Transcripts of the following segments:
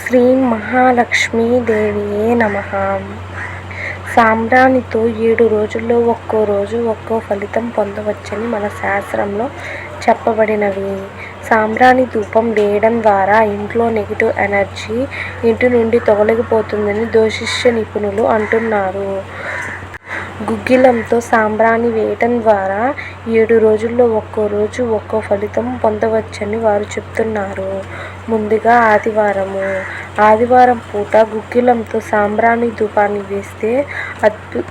శ్రీం మహాలక్ష్మీదేవియే నమ. సాంబ్రాణితో ఏడు రోజుల్లో ఒక్కో రోజు ఒక్కో ఫలితం పొందవచ్చని మన శాస్త్రంలో చెప్పబడినవి. సాంబ్రాణి ధూపం వేయడం ద్వారా ఇంట్లో నెగిటివ్ ఎనర్జీ ఇంటి నుండి తొలగిపోతుందని జ్యోతిష్య నిపుణులు అంటున్నారు. గుగ్గిలంతో సాంబ్రాణి వేయటం ద్వారా ఏడు రోజుల్లో ఒక్కో రోజు ఒక్కో ఫలితం పొందవచ్చని వారు చెబుతున్నారు ముందుగా ఆదివారము. ఆదివారం పూట గుగ్గిలంతో సాంబ్రాణి ధూపాన్ని వేస్తే అద్భు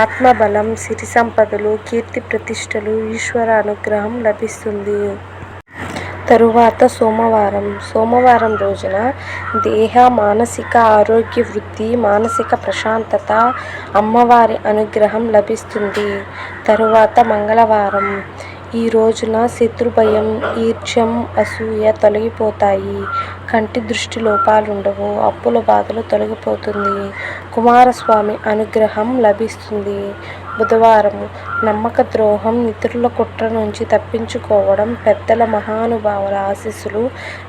ఆత్మబలం సిరి సంపదలు కీర్తి ప్రతిష్టలు ఈశ్వర అనుగ్రహం లభిస్తుంది. తరువాత సోమవారం సోమవారం రోజున దేహ మానసిక ఆరోగ్య వృద్ధి మానసిక ప్రశాంతత అమ్మవారి అనుగ్రహం లభిస్తుంది. తరువాత మంగళవారం ఈ రోజున శత్రుభయం ఈర్ష్యం అసూయ తొలగిపోతాయి. కంటి దృష్టి లోపాలుండవు అప్పుల బాధలు తొలగిపోతుంది. కుమారస్వామి అనుగ్రహం లభిస్తుంది. బుధవారం నమ్మక ద్రోహం ఇతరుల కుట్ర నుంచి తప్పించుకోవడం పెద్దల మహానుభావుల ఆశీస్సులు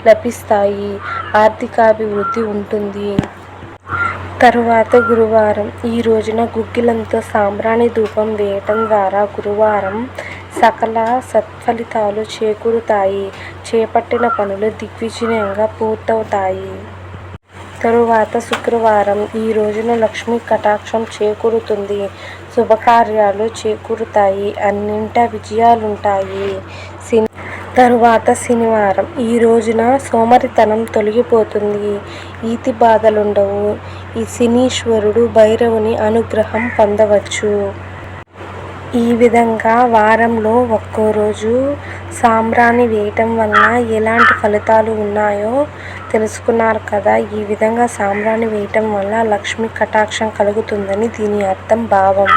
లభిస్తాయి. ఆర్థికాభివృద్ధి ఉంటుంది. తరువాత గురువారం ఈ రోజున గుగ్గిలంతో సాంబ్రాణి ధూపం వేయటం ద్వారా గురువారం సకల సత్ఫలితాలు చేకూరుతాయి. చేపట్టిన పనులు దిగ్విజయంగా పూర్తవుతాయి. తరువాత శుక్రవారం ఈ రోజున లక్ష్మీ కటాక్షం చేకూరుతుంది. శుభకార్యాలు చేకూరుతాయి. అన్నింట విజయాలుంటాయి. శని తరువాత శనివారం. ఈ రోజున సోమరితనం తొలగిపోతుంది. ఈతి బాధలుండవు. ఈ శనీశ్వరుడు భైరవుని అనుగ్రహం పొందవచ్చు. ఈ విధంగా వారంలో ఒక్కో రోజు సాంబ్రాణి వేయటం వలన ఎలాంటి ఫలితాలు ఉన్నాయో తెలుసుకున్నారు కదా. ఈ విధంగా సాంబ్రాణి వేయటం వల్ల లక్ష్మీ కటాక్షం కలుగుతుందని దీని అర్థం భావం.